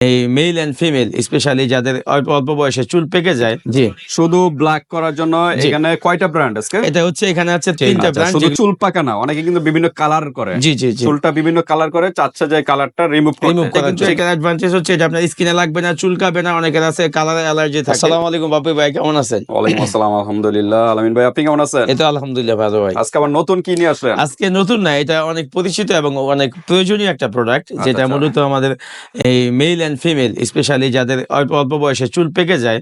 এই mail and female specially যাদের অল্প বয়সে চুল পেকে যায়। জি। শুধু ব্ল্যাক করার জন্য এখানে কয়টা ব্র্যান্ড আজকে এটা হচ্ছে এখানে আছে তিনটা আচ্ছা, ব্র্যান্ড শুধু চুল পাকা না অনেকে কিন্তু বিভিন্ন কালার করে। জি জি চুলটা বিভিন্ন কালার করে চাচ্ছে যে কালারটা রিমুভ রিমুভ করতে করার কিন্তু অ্যাডভান্টেজ হচ্ছে এটা আপনার স্কিনে লাগবে না চুলকাবে না অনেকের আছে কালার অ্যালার্জি থাকে। আসসালামু আলাইকুম বাপি ভাই কেমন আছেন? ওয়ালাইকুম আসসালাম আলহামদুলিল্লাহ। আলামিন ভাই আপনি কেমন আছেন? এই তো আলহামদুলিল্লাহ ভালো ভাই। আজকে আবার নতুন কি নিয়ে আসলেন? আজকে নতুন না এটা অনেক পরিচিত এবং অনেক প্রয়োজনীয় একটা প্রোডাক্ট যেটা আচ্ছা। মূলত আমাদের এই মেল এন্ড ফিমেল স্পেশালি যাদের অল্প অল্প বয়সে চুল পেকে যায়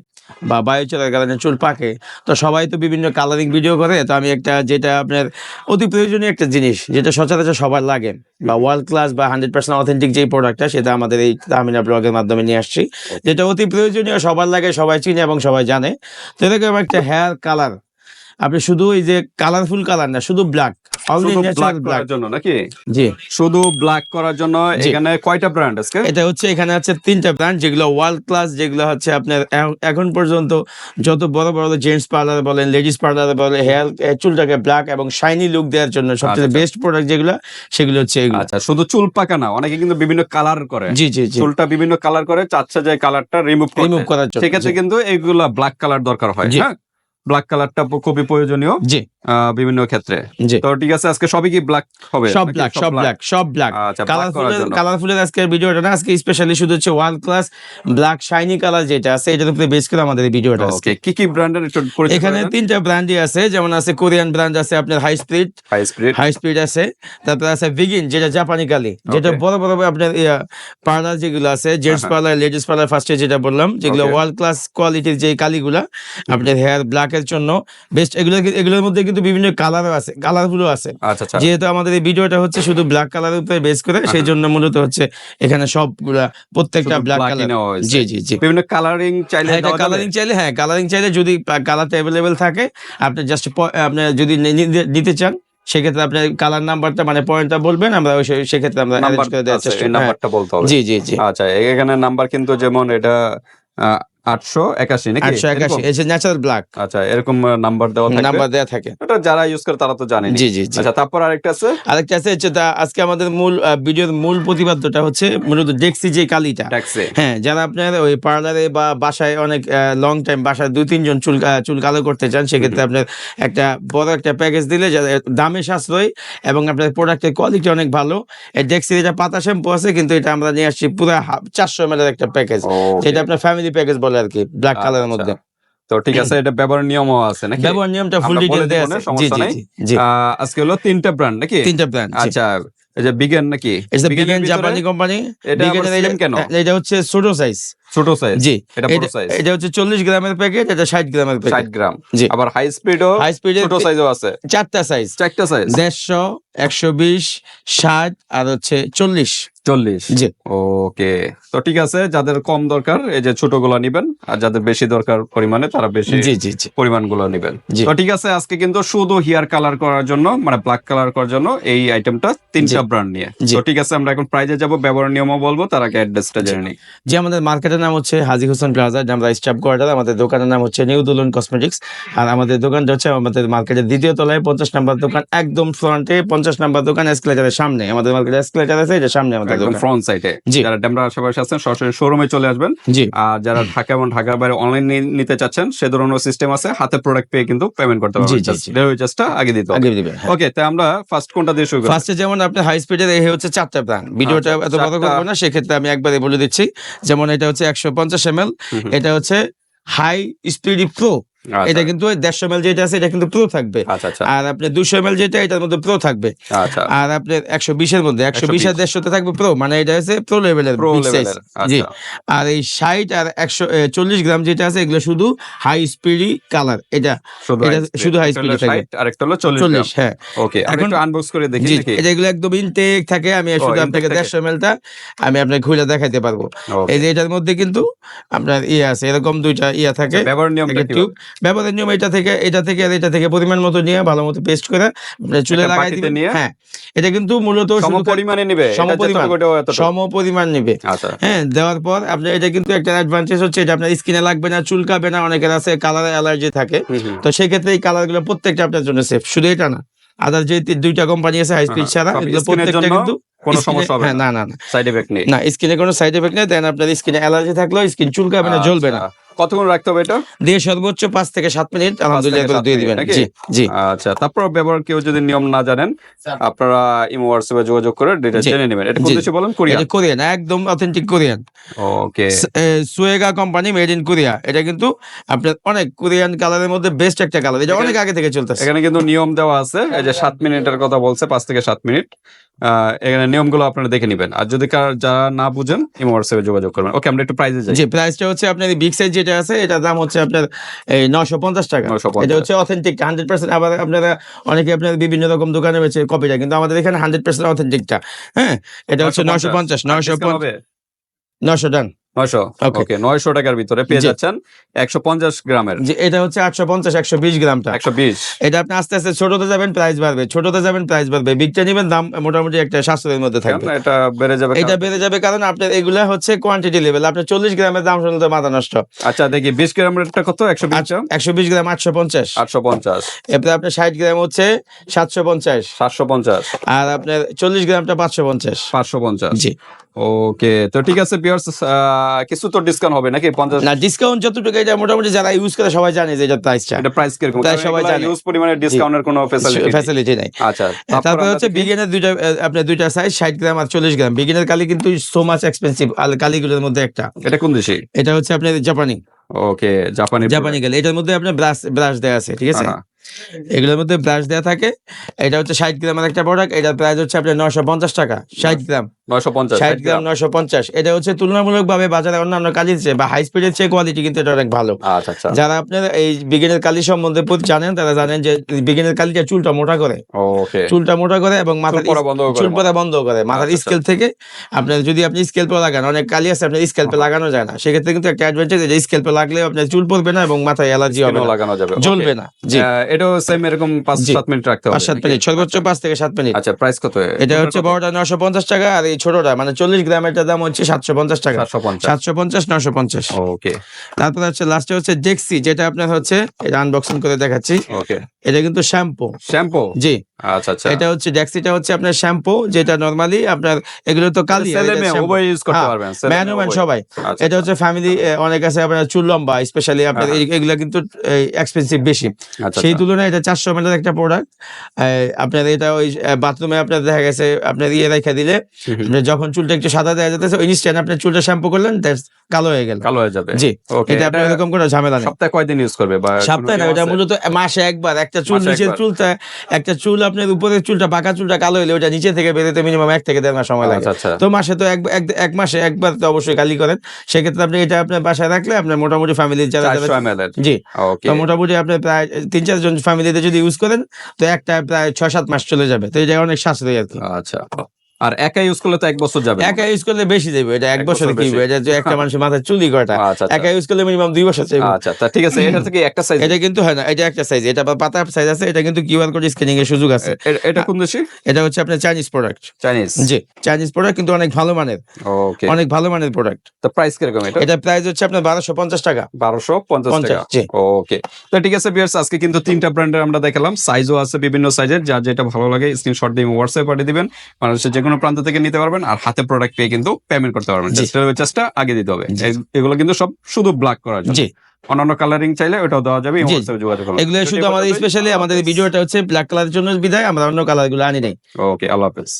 বা বায়ু চলার কারণে চুল পাকে, তো সবাই তো বিভিন্ন কালারিং ভিডিও করে, তো আমি একটা যেটা আপনার অতি প্রয়োজনীয় একটা জিনিস, যেটা সচরাচর সবার লাগে, বা ওয়ার্ল্ড ক্লাস বা হান্ড্রেড পার্সেন্ট অথেন্টিক যে প্রোডাক্টটা সেটা আমাদের এই তামিনা ব্লগের মাধ্যমে নিয়ে আসছি, যেটা অতি প্রয়োজনীয়, সবার লাগে, সবাই চিনে এবং সবাই জানে, তো এরকম একটা হেয়ার কালার আপনি শুধু এই যে কালারফুল কালার না শুধু ব্ল্যাক শুধু ব্ল্যাক করার জন্য নাকি? জি। শুধু ব্ল্যাক করার জন্য এখানে কয়টা ব্র্যান্ড আজকে? এটা হচ্ছে এখানে আছে তিনটা ব্র্যান্ড যেগুলো ওয়ার্ল্ড ক্লাস যেগুলো হচ্ছে আপনার এখন পর্যন্ত যত বড় বড় জেন্টস পার্লার বলেন লেডিস পার্লার বলেন হেয়ার চুলটাকে ব্ল্যাক এবং শাইনি লুক দেওয়ার জন্য সবচেয়ে আচ্ছা। বেস্ট প্রোডাক্ট যেগুলো সেগুলো হচ্ছে এগুলো। আচ্ছা শুধু চুল পাকা না অনেকে কিন্তু বিভিন্ন কালার করে। জি জি চুলটা বিভিন্ন কালার করে চাচ্ছে যে কালারটা রিমুভ রিমুভ করার জন্য সেক্ষেত্রে জি। কিন্তু এইগুলা ব্ল্যাক কালার দরকার হয় হ্যাঁ? ব্ল্যাক কালারটা খুবই প্রয়োজনীয়। জি। বিভিন্ন ক্ষেত্রে। তো ঠিক আছে আজকে সবই কি ব্ল্যাক হবে? সব ব্ল্যাক সব ব্ল্যাক সব ব্ল্যাক করার কালারফুলের কালারফুলের আজকের ভিডিওটা না আজকে স্পেশালি শুধু হচ্ছে world class black shiny colour যেটা আছে এটার উপরে বেস করে আমাদের এই ভিডিওটা আজকে। কি কি ব্র্যান্ডের এখানে তিনটা ব্র্যান্ডই আছে যেমন আছে কোরিয়ান ব্র্যান্ড আছে আপনার high speed high speed high speed আছে তারপরে আছে ভিগিন যেটা জাপানি কালি যেটা. বড় বড় আপনার পার্লার যেগুলো আছে জেন্টস। পার্লার লেডিস পার্লার ফার্স্টে যেটা বললাম যেগুলো. ওয়ার্ল্ড ক্লাস কোয়ালিটির যে কালিগুলা আপনার হেয়ার ব্ল্যাকের জন্য বেস্ট এগুলো এগুলোর মধ্যে কিন্তু বিভিন্ন কালারও আছে কালারগুলো আছে। আচ্ছা আচ্ছা। যেহেতু আমাদের এই ভিডিওটা হচ্ছে শুধু ব্ল্যাক কালারের উপরে বেস করে সেই জন্য মূলত হচ্ছে এখানে সবগুলা প্রত্যেকটা ব্ল্যাক কালার জি জি জি। বিভিন্ন কালারিং চাইলে হ্যাঁ, এটা কালারিং চাইলে হ্যাঁ কালারিং চাইলে যদি কালারটা অ্যাভেলেবেল থাকে আপনি জাস্ট আপনি যদি নিতে চান সেক্ষেত্রে আপনি কালার নাম্বারটা মানে পয়েন্টটা বলবেন আমরা ওই সেক্ষেত্রে আমরা নাম্বার অ্যারেঞ্জ করে দেওয়ার আছে, চেষ্টা এই হ্যাঁ। নাম্বারটা বলতে হবে। জি জি জি। আচ্ছা এখানে নাম্বার কিন্তু যেমন এটা আটশো একাশি নাকি? আটশো একাশি। এরকম? এটা ন্যাচারাল ব্ল্যাক আচ্ছা এরকম নাম্বার দেওয়া থাকবে? নাম্বার দেওয়া থাকে। এটা যারা ইউজ করে তারা তো জানে জি জি আচ্ছা তারপর আরেকটা আছে? আরেকটা আছে হচ্ছে আজকে আমাদের মূল ভিডিওর মূল প্রতিপাদ্যটা হচ্ছে মূলত ডেক্সি যে কালিটা। হ্যাঁ যারা আপনার ওই পার্লারে বা বাসায় অনেক লং টাইম বাসায় দুই তিনজন চুল চুল কালো করতে চান সেক্ষেত্রে আপনার একটা বড় একটা প্যাকেজ দিলে দামে সাশ্রয় এবং আপনার প্রোডাক্টের কোয়ালিটি অনেক ভালো। এই ডেক্সির এটা পাতা শ্যাম্পু আছে কিন্তু এটা আমরা নিয়ে আসছি পুরো চারশো এম একটা প্যাকেজ যেটা আপনার ফ্যামিলি প্যাকেজ বলে। আর কি ব্ল্যাক কালারের। মধ্যে। তো ঠিক আছে এটা ব্যবহার নিয়মও আছে নাকি? ব্যবহার নিয়মটা ফুল ডিটেইল না, আছে জি জি আজকে হলো তিনটা ব্র্যান্ড নাকি? তিনটা ব্র্যান্ড আচ্ছা এই যে বিগেন নাকি? এটা বিগেন জাপানি কোম্পানি এটা বিগেন কেন? এটা হচ্ছে ছোট সাইজ ছোট সাইজ জি। এটা বড় সাইজ এটা হচ্ছে চল্লিশ গ্রামের প্যাকেট এটা ষাট গ্রামের ষাট প্যাকেট গ্রাম। জি। আবার হাই স্পিডও হাই ছোট সাইজও আছে। চারটা সাইজ চারটা সাইজ দেড়শো একশো বিশ ষাট আর হচ্ছে চল্লিশ। চল্লিশ। জি। ওকে। তো ঠিক আছে যাদের কম দরকার এই যে ছোটগুলো নিবেন আর যাদের বেশি দরকার পরিমাণে তারা বেশি জি জি জি। পরিমাণগুলো নেবেন। তো ঠিক আছে আজকে কিন্তু শুধু হেয়ার কালার করার জন্য মানে ব্ল্যাক কালার করার জন্য এই আইটেমটা তিনটা ব্র্যান্ড নিয়ে। তো ঠিক আছে আমরা এখন প্রাইজে যাব ব্যবহার নিয়মও বলব তার আগে অ্যাড্রেসটা জেনে নিই। যে আমাদের মার্কেটের নাম হচ্ছে হাজি হোসেন প্লাজা আমরা স্টাফ কোয়ার্টার আমাদের দোকানের নাম হচ্ছে নিউ দুলন কসমেটিক্স। আর আমাদের দোকানটা হচ্ছে আমাদের মার্কেটের দ্বিতীয় তলায় পঞ্চাশ নাম্বার দোকান একদম ফ্রন্টে পঞ্চাশ নাম্বার দোকান এসকেলেটারের সামনে। আমাদের মার্কেটে এসকেলেটার আছে এটা সামনে আমাদের দোকান। ফ্রন্ট সাইডে জি। যারা ডেমরা আশেপাশে আছেন সরাসরি শোরুমে চলে আসবেন। জি। আর যারা ঢাকা এবং ঢাকার বাইরে অনলাইন নিতে চাচ্ছেন সে ধরনের সিস্টেম আছে হাতে প্রোডাক্ট পেয়ে কিন্তু পেমেন্ট করতে পারবেন। জি, জি। ডেলিভারি চার্জটা আগে দিতে হবে। আগে দিবেন হ্যাঁ। ওকে তাই আমরা ফার্স্ট কোনটা দিয়ে শুরু করি? ফার্স্টে যেমন আপনি হাই স্পিডের এই হচ্ছে চারটা প্ল্যান ভিডিওটা এত বড়। করব না সেক্ষেত্রে আমি একবারে বলে দিচ্ছি। যেমন এটা হচ্ছে একশো পঞ্চাশ এম। এটা হচ্ছে হাই স্পিড প্রো এটা কিন্তু দেড়শো এম যেটা আছে এটা কিন্তু প্রো থাকবে। আচ্ছা আচ্ছা। আর আপনার দুশো এম যেটা এটার মধ্যে প্রো থাকবে। আচ্ছা। আর আপনার একশো বিশের মধ্যে একশো বিশ আর 120 দেড়শোতে থাকবে প্রো মানে এটা হচ্ছে প্রো লেভেলের জি। আচ্ছা। আর এই ষাট আর একশো চল্লিশ গ্রাম যেটা আছে এগুলো শুধু হাই স্পিডি কালার এটা শুধু। শুধু high একটা speed হলো থাকে। 60 হলো চল্লিশ হ্যাঁ। ওকে এখন আনবক্স করে দেখি এটা এগুলো একদম ইনটেক থাকে আমি শুধু intake আপনাকে। দেড়শো এমএলটা আমি আপনাকে খুলে দেখাইতে পারব। এই যে এটার মধ্যে কিন্তু আপনার ইয়ে আছে এরকম দুইটা ইয়ে থাকে আচ্ছা, ব্যবহার টিউব ব্যবহারের নিয়ম এটা থেকে এটা থেকে আর এটা থেকে পরিমাণ মতো নিয়ে ভালো মতো পেস্ট করে চুলে লাগাই দিবেন হ্যাঁ এটা কিন্তু মূলত সম শুধু পরিমাণে নিবে সম পরিমাণ। সম পরিমাণ নিবে। আচ্ছা। হ্যাঁ দেওয়ার পর আপনার এটা কিন্তু একটা অ্যাডভান্টেজ হচ্ছে এটা আপনার স্কিনে লাগবে না চুলকাবে না অনেকের আছে কালার অ্যালার্জি থাকে। তো সেই ক্ষেত্রে এই কালারগুলো প্রত্যেকটা আপনার জন্য সেফ শুধু এটা না। আদার যে দুইটা কোম্পানি আছে হাই স্পিড হ্যাঁ, ছাড়া এগুলো প্রত্যেকটা কিন্তু কোনো সমস্যা হবে হ্যাঁ না। না না সাইড এফেক্ট নেই। না স্কিনে কোনো সাইড এফেক্ট নেই দেন আপনার স্কিনে অ্যালার্জি থাকলেও স্কিন চুলকাবে না জ্বলবে না। আচ্ছা। কতক্ষণ রাখতে হবে এটা? দিয়ে সর্বোচ্চ পাঁচ থেকে সাত মিনিট আলহামদুলিল্লাহ দিয়ে দিবেন। জি জি। আচ্ছা তারপর ব্যবহার কেউ যদি নিয়ম না জানেন আপনারা ইমো হোয়াটসঅ্যাপে যোগাযোগ করে ডিটেইলস জেনে নেবেন। এটা কোন। দেশে বলেন? কোরিয়া। এটা কোরিয়ান একদম অথেন্টিক কোরিয়ান। ওকে সুয়েগা কোম্পানি মেড ইন কোরিয়া এটা কিন্তু আপনার অনেক কোরিয়ান কালারের মধ্যে বেস্ট একটা কালার। এটা অনেক আগে থেকে চলতেছে। এখানে কিন্তু নিয়ম দেওয়া আছে এই যে সাত মিনিটের কথা বলছে পাঁচ থেকে সাত মিনিট। এখানে নিয়মগুলো আপনারা দেখে নেবেন। আর যদি কার যারা না বুঝেন ইমো হোয়াটসঅ্যাপে যোগাযোগ করবেন। ওকে আমরা একটু প্রাইজে যাই। জি প্রাইসটা হচ্ছে আপনার বিগ সাইজ যেটা আছে এটার দাম হচ্ছে আপনার এই নশো পঞ্চাশ টাকা। 950 এটা হচ্ছে অথেন্টিক হান্ড্রেড পার্সেন্ট আবার আপনারা অনেকে আপনার বিভিন্ন রকম দোকানে রয়েছে কপিটা কিন্তু আমাদের এখানে হান্ড্রেড পার্সেন্ট অথেন্টিকটা হ্যাঁ এটা হচ্ছে নশো পঞ্চাশ। নশো নশো ডান নয়শো? ওকে নয়শো টাকার ভিতরে পেয়ে যাচ্ছেন একশো পঞ্চাশ গ্রামের। এটা হচ্ছে আটশো পঞ্চাশ একশো বিশ গ্রামটা। একশো বিশ। এটা আপনি আস্তে আস্তে ছোটতে যাবেন প্রাইস বাড়বে। ছোটতে যাবেন প্রাইস বাড়বে। বিগটা নেবেন দাম মোটামুটি একটা সাশ্রয়ের মধ্যে থাকবে। এটা বেড়ে যাবে এটা বেড়ে যাবে কারণ আপনার এগুলা হচ্ছে কোয়ান্টিটি লেভেল আপনার চল্লিশ গ্রামের দাম শুনলে তো মাথা নষ্ট। আচ্ছা দেখি বিশ গ্রামের একটা কত? একশো বিশ একশো বিশ গ্রাম আটশো পঞ্চাশ। আটশো পঞ্চাশ। এরপরে আপনার ষাট গ্রাম হচ্ছে সাতশো পঞ্চাশ। সাতশো পঞ্চাশ। আর আপনার চল্লিশ গ্রামটা পাঁচশো পঞ্চাশ। পাঁচশো পঞ্চাশ। জি। ওকে তো ঠিক আছে পিয়ার্স কিছু তো ডিসকাউন্ট হবে নাকি? পঞ্চাশ না ডিসকাউন্ট যতটুকু এটা মোটামুটি যারা ইউজ করে সবাই জানে যে এটা প্রাইসটা এটা প্রাইস কীরকম? প্রায় সবাই জানে। ইউজ পরিমাণে ডিসকাউন্টের কোনো ফ্যাসিলিটি ফ্যাসিলিটি নাই। আচ্ছা তারপরে হচ্ছে বিগিনের দুইটা আহ, আপনার দুইটা সাইজ ষাট গ্রাম আর চল্লিশ গ্রাম। বিগিনের কালি কিন্তু সো মাচ এক্সপেন্সিভ আর কালিগুলোর মধ্যে একটা। এটা কোন দেশে? এটা হচ্ছে আপনার জাপানি। ওকে জাপানি জাপানি কালি। এটার মধ্যে আপনার ব্রাশ ব্রাশ দেওয়া আছে ঠিক আছে। এগুলোর মধ্যে ব্রাশ দেয়া থাকে। এটা হচ্ছে ষাট গ্রামের একটা প্রোডাক্ট এটার প্রাইস হচ্ছে আপনার নশো পঞ্চাশ টাকা। ষাট গ্রাম। ষাট গ্রাম নশো পঞ্চাশ। এটা হচ্ছে তুলনামূলক ভাবে বাজারে অন্যান্য কালির চেয়ে বা হাই স্পিডের চেয়ে কোয়ালিটি কিন্তু এটা অনেক ভালো। যারা আপনার এই বিগিনের কালি সম্বন্ধে জানেন তারা জানেন যে বিগিনের কালিটা চুলটা মোটা করে। চুলটা মোটা করে এবং মাথার পড়া বন্ধ করে চুল পড়া বন্ধ করে। মাথার। স্কেল থেকে আপনার যদি আপনি স্কেল্পে লাগান অনেক কালি আছে আপনার স্কেল্পে লাগানো যায় না। সেক্ষেত্রে কিন্তু একটা অ্যাডভান্টেজ যে স্কেল্পে লাগলে আপনার চুল পড়বে না এবং মাথায় অ্যালার্জি হবে লাগানো যাবে জ্বলবে না জি। এটাও সেম এরকম পাঁচ সাত মিনিট রাখতে হবে। পাঁচ সাত মিনিট সর্বোচ্চ পাঁচ থেকে সাত মিনিট। আচ্ছা প্রাইস কত? এটা হচ্ছে বড়টা নশো পঞ্চাশ টাকা আর এই ছোটটা মানে চল্লিশ গ্রামের দাম হচ্ছে সাতশো পঞ্চাশ টাকা। সাতশো পঞ্চাশ। নশো পঞ্চাশ ওকে তারপর হচ্ছে লাস্টে হচ্ছে ডেক্সি যেটা আপনার হচ্ছে এটা আনবক্সিং করে দেখাচ্ছি। ওকে এটা কিন্তু শ্যাম্পু শ্যাম্পু জি। আচ্ছা আচ্ছা। এটা হচ্ছে ডেক্সিটা হচ্ছে আপনার শ্যাম্পু যেটা নরমালি আপনার এগুলো তো কালি উভয় ইউজ করতে হ্যাঁ, পারবেন ম্যান ওম্যান সবাই। আচ্ছা, এটা হচ্ছে ফ্যামিলি অনেক আছে আপনার চুল লম্বা স্পেশালি আপনার হ্যাঁ। এগুলা কিন্তু এক্সপেন্সিভ বেশি। আচ্ছা সেই আচ্ছা। তুলনায় এটা চারশো এমএল একটা প্রোডাক্ট আপনার এটা ওই বাথরুমে আপনার দেখা গেছে আপনার ইয়ে রেখে দিলে যখন চুলটা একটু সাদা দেওয়া যেতেছে ওই ইনস্ট্যান্ট আপনার চুলটা শ্যাম্পু করলেন কালো হয়ে গেল। কালো হয়ে যাবে। জি এটা আপনার এরকম কোনো ঝামেলা নেই। সপ্তাহে কয়দিন ইউজ করবে বা সপ্তাহে না আছে? মূলত মাসে একবার। একটা চুল একবার। চুলটা একটা চুল আপনার উপরের চুলটা পাকা চুলটা কালো হলে ওটা নিচে থেকে বেরোতে মিনিমাম এক থেকে দেড় মাস সময় লাগে। আচ্ছা আচ্ছা। তো মাসে তো এক এক- মাসে একবার তো অবশ্যই কালি করেন। সেক্ষেত্রে আপনি এটা আপনার বাসায় রাখলে আপনার মোটামুটি ফ্যামিলি যারা জি। তো মোটামুটি আপনার প্রায় তিন চারজন ফ্যামিলিতে যদি ইউজ করেন তো একটা প্রায় ছয় সাত মাস চলে যাবে। তো এটা অনেক সাশ্রয়ী আর কি। আচ্ছা। আর একা ইউজ করলে তো এক বছর যাবে একা ইউজ করলে বেশি যাবে এটা এক বছর কি? এটা যে একটা মানুষের মাথায় চুলি আচ্ছা আচ্ছা। একা ইউজ করলে মিনিমাম দুই বছর আচ্ছা তা ঠিক আছে এটা থেকে একটা সাইজ এটা কিন্তু হয় না এটা একটা সাইজ এটা পাতা সাইজ আছে এটা কিন্তু কিউআর কোড স্ক্যানিং এর সুযোগ আছে। এটা কোন দেশে? এটা হচ্ছে আপনার চাইনিজ প্রোডাক্ট চাইনিজ জি চাইনিজ প্রোডাক্ট কিন্তু অনেক ভালো মানের। ওকে অনেক ভালো মানের প্রোডাক্ট তো প্রাইস কীরকম এটা? এটা প্রাইস হচ্ছে আপনার বারোশো পঞ্চাশ টাকা। বারোশো পঞ্চাশ পঞ্চাশ, টাকা। জি। ওকে তো ঠিক আছে আজকে কিন্তু তিনটা ব্র্যান্ডের আমরা দেখালাম। সাইজও আছে বিভিন্ন সাইজের যার যেটা ভালো লাগে স্ক্রিনশট দিয়ে হোয়াটসঅ্যাপ পাঠিয়ে দিবেন। মানুষের যে কোনো প্রান্ত থেকে নিতে পারবেন আর হাতে প্রোডাক্ট পেয়ে কিন্তু পেমেন্ট করতে পারবেন। চেষ্টা চার্জটা আগে দিতে হবে। এগুলো কিন্তু সব শুধু ব্ল্যাক করার জন্য। অন্যান্য কালারিং চাইলে ওটাও দেওয়া যাবে যোগাযোগ এগুলো শুধু আমাদের স্পেশালি আমাদের ভিডিওটা হচ্ছে ব্ল্যাক কালারের জন্য বিদায় আমরা অন্য কালারগুলো আনি নাই। ওকে আল্লাহ হাফেজ।